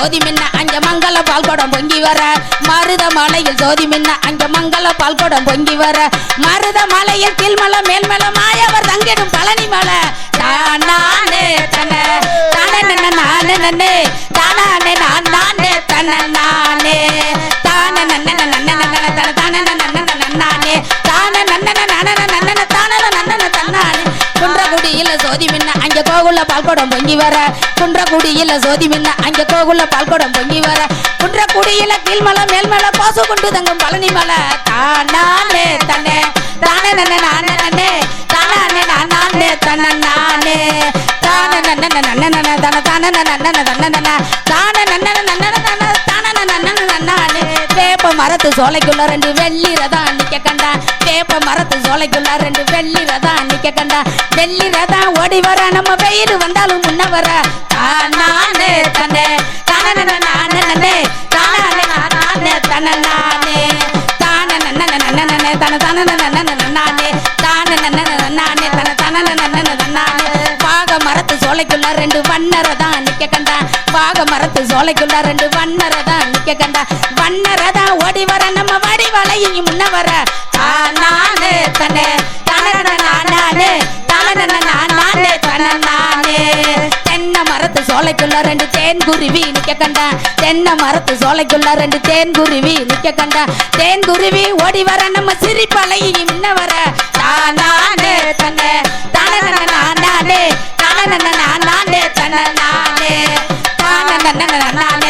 சோதி மின்ன அங்க மங்கள பால்கோடம் பொங்கி வர. மருத மலையில் சோதி மின்ன அங்க மங்கள பால்கோடம் பொங்கி வர. மருத மலையில் கீழ்மல மேல்மல மாயவர் தங்கிடும் பழனி மலை நானே தன தானே நன்ன நானே அங்க கோகுல பால்குடம் பொங்கி வர. குன்றக்குடியில சோதி மின்ன அங்க கோகுல பால்குடம் பொங்கி வர. குன்றக்குடியில கீழ்மலை மேல்மலை பாசு கொண்டு தங்கும் பழனி மலை. தானே தன்னே தானே நன்ன நானே நன்னே. தானே நான் நானே தன நானே. தானே நன்ன நன்ன நன்ன தன தானே நன்ன நன்ன நன்ன. தானே நன்ன நன்ன மரத்து சோலைக்குள்ள ரெண்டு வெள்ளி ரதம் நிக்க கண்டா வேப்ப மரத்து சோலைக்குள்ள ரெண்டு வெள்ளி ரதம் நிக்க கண்டா வெள்ளி ரதம் ஓடி வர நம்ம வெயில் வந்தாலும் முன்ன வர தானே தன்னே தானே நன்ன நானே நன்னே தானே நானே தன நானே தானே நன்ன நன்ன தன தானே நன்ன நானே தானே நன்ன நன்னானே தன தானே நன்ன நானே பாக மரத்து சோலைக்குள்ள ரெண்டு வண்ணரை பாக மரத்து சோலைக்குள்ள ரெண்டு வண்ணரதா தான் நிக்க கண்டா. வண்ணரதா தான் ஓடி வர நம்ம வடி வலையும் முன்ன வர. தானே தனே தானே நானே தானே நானே தன நானே. தென்னை மரத்து சோலைக்குள்ள ரெண்டு தேன் குருவி நிக்க கண்டா. தென்னை மரத்து சோலைக்குள்ள ரெண்டு தேன் குருவி நிக்க கண்டா. தேன் குருவி ஓடி வர நம்ம சிரிப்பலையும் முன்ன வர. தானே தன்னே. தானே நானே தானே நானே தன நானே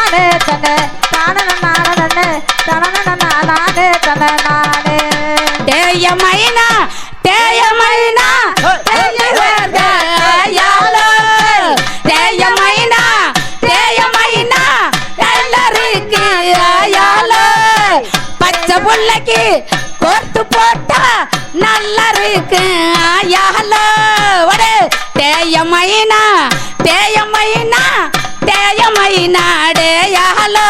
கோர்த்து போட்டா நல்லா இருக்கு யாலோ வடே தேய மைனா தேய மைனா தேய மைனா டே யாலோ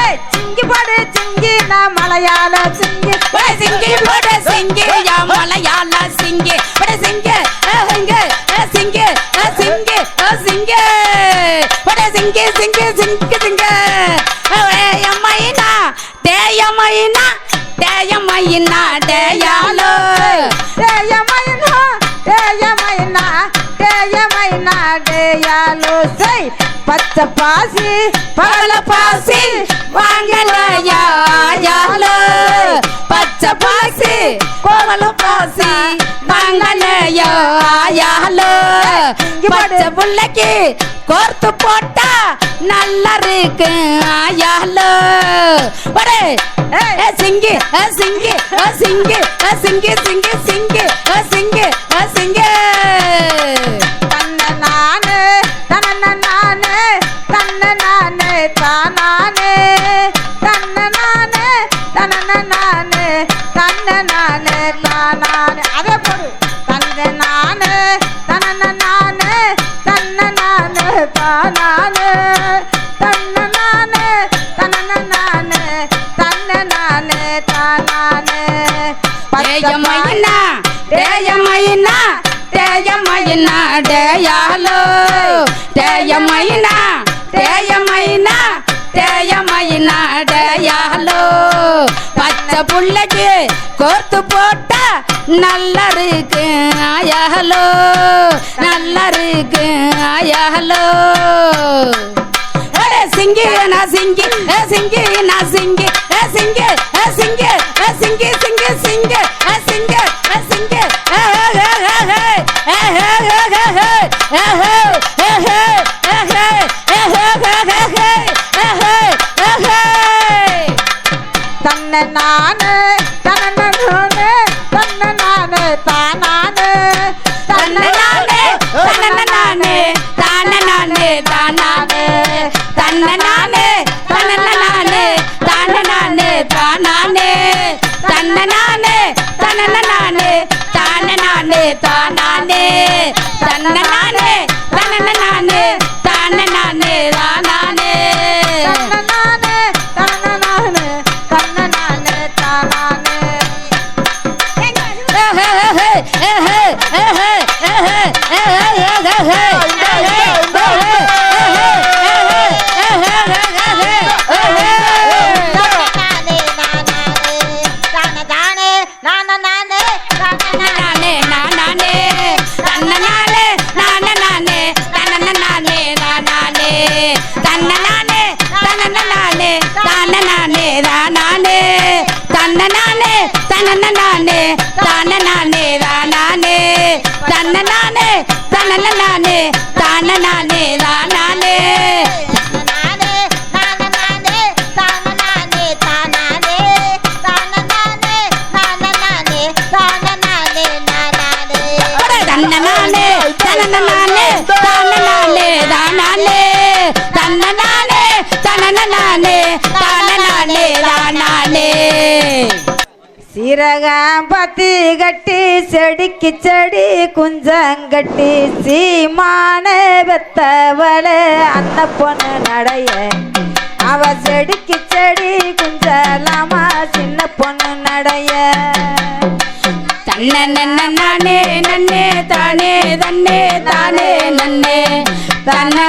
ஏய் சிங்கி போடு சிங்கி நான் மலையாள சிங்கி. ஒரே சிங்கி போட சிங்கி யா மலையாள சிங்கி. ஒரே சிங்கி சிங்கி சிங்கி சிங்கி சிங்கி. ஒரே சிங்கி சிங்கி சிங்கி சிங்கி. ஒரே டேயமைனா டேயமைனா டேயாலோ டேயமைனா டேயமைனா டேயமைனா டேயாலோ சை பச்சை பாசி பல பாசி வாங்கலையாலோ பச்சை பாசி கோமல பாசி வாங்கலையாலோ பச்சை புள்ளைக்கு கோர்த்து போட்டா நல்லா இருக்கு ஆயாலோ. சிங்கி சிங்கி சிங்கி சிங்கி சிங்கி சிங்கி சிங்கி சிங்கி தன்ன நானே தன்ன நானே தன்ன நானே தானானே தன்ன. நானே தன்ன நானே தன்ன. நானே தானானே அதே போடு. தன்ன நானே தன்ன தேயமைனா தேயமைனா தேயமைனா தேயாலோ. தேயமைனா தேயமைனா தேயமைனா தேயாலோ. பச்சை புள்ளைக்கு கோர்த்து போட்டா நல்லா இருக்கு ஆயாலோ. நல்லா இருக்கு ஆயாலோ சிங்கி நான் சிங்கி சிங்கி நான் சிங்கி. சிங்க சிங்க சிங்க சிங்க சிங்க சிங்க சிங்கி தானனானே தானானே தன்னனானே தன்னனானே தானனானே தானானே. நானே தானானே தானனானே நானனானே தானனானே நானானே. தன்னனானே சீரகம் பத்தி கட்டி செடிக்கு செடி குஞ்சங்கட்டி சீமான வெத்தவள அந்த பொண்ணு நடைய. அவ செடிக்கு செடி குஞ்சலாமா சின்ன பொண்ணு நடைய. தன்னே நன்னே தானே தன்னே தானே நன்னே. தன்னே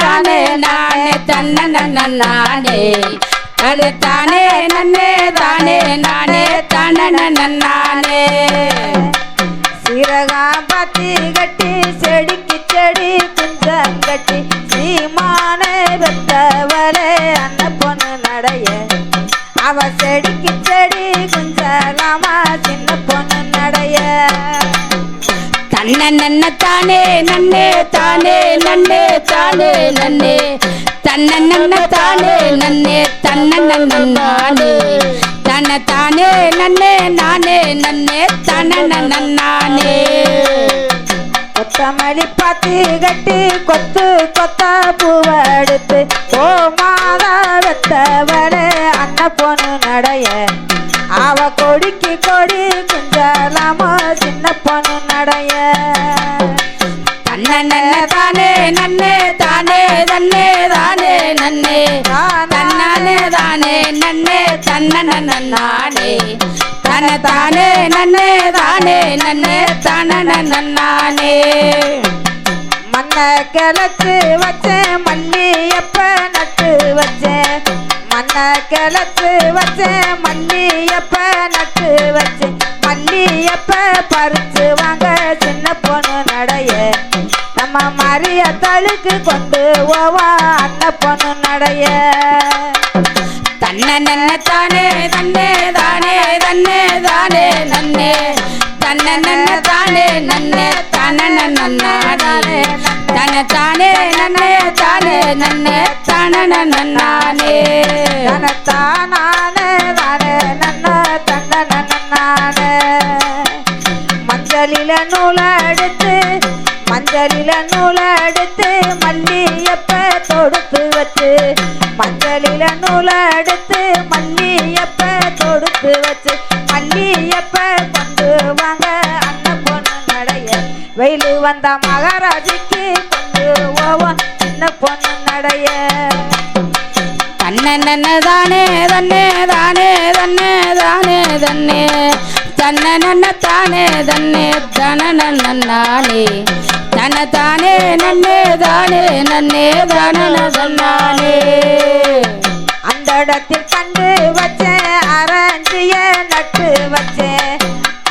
நானே நானே தன்ன நானே. தானே தானே நன்னே தானே நானே நன்னானே நானே பத்தி கட்டி செடிக்கு செடி குஞ்சம் கட்டி சீமான பெத்தவள அன்ன பொண்ணு நடைய. அவ செடிக்கு செடி குஞ்சலாமா சின்ன பொண்ணு நடைய. தன்ன நன்ன தானே நன்னே தானே நன்னே தானே நன்னே. தன்ன நன்ன தானே நன்னே தன்ன நன்ன தானே நன்னே நானே நன்னே தன்ன நன்ன நானே. கொத்தமல்லி பாத்தி கட்டி கொத்து நன்னே தன்ன நன்ன தன தானே நன்னே தானே நன்னே தன நன்ன நானே கிளத்து கிளச்சு வச்சேன் மல்லியப்ப நட்டு வச்சேன்? மன்ன கிளத்து வச்சேன் மல்லியப்ப நட்டு வச்சேன்? மல்லியப்ப பறிச்சு வாங்க சின்ன பொண்ணு நடைய. நம்ம மரிய தழுக்கு கொண்டு ஓவா அண்ண பொண்ணு நடைய. தன்ன நன்ன தானே தன்னே தானே தன்னே தானே நன்னே. தன்ன நன்ன தானே நன்னே தன நன்ன தன தானே நன்னே தானே நன்னே தன நன்ன நானே தனத்தானானே தானே நன்ன தன்ன நன்னானே மஞ்சளில மஞ்சளில நூலடுத்து மல்லியப்ப தொடுத்து வச்சு. மஞ்சளில நூலடுத்து மல்லியப்ப தொடுத்து வச்சு. மல்லியப்ப கொண்டு வாங்க அண்ணன் பொண்ணு நடைய வெயில் வந்த மகாராஜிக்கு கொண்டு போவோம் சின்ன பொண்ணு நடைய தன்ன நன்ன தானே தன்னே தானே தன்னே தானே தன்னே. தன்ன தானே தன்னே. தன நானே தன தானே நன்னே தானே நன்னே தன நன்னானே அந்த இடத்தில் கண்டு வச்சேன் அரஞ்சிய நட்டு வச்சேன்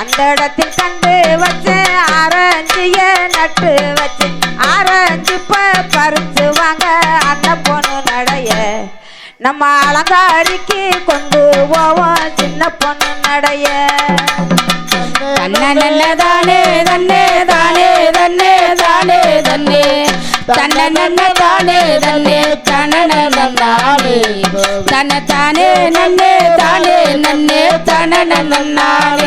அந்த இடத்தில் கண்டு வச்சேன் அரஞ்சிய நட்டு வச்சேன் ஆரஞ்சு பறிச்சு வாங்க அண்ண பொண்ணு நடைய. நம்ம அலங்காரிக்கு கொண்டு போவோம் சின்ன பொண்ணு நடைய. தன்னே தானே தன்னே தானே தன்னே தன்ன நன்ன தானே தன்னே தன நன்னானே தன தானே நன்னே தானே நன்னே தன நன்னாலே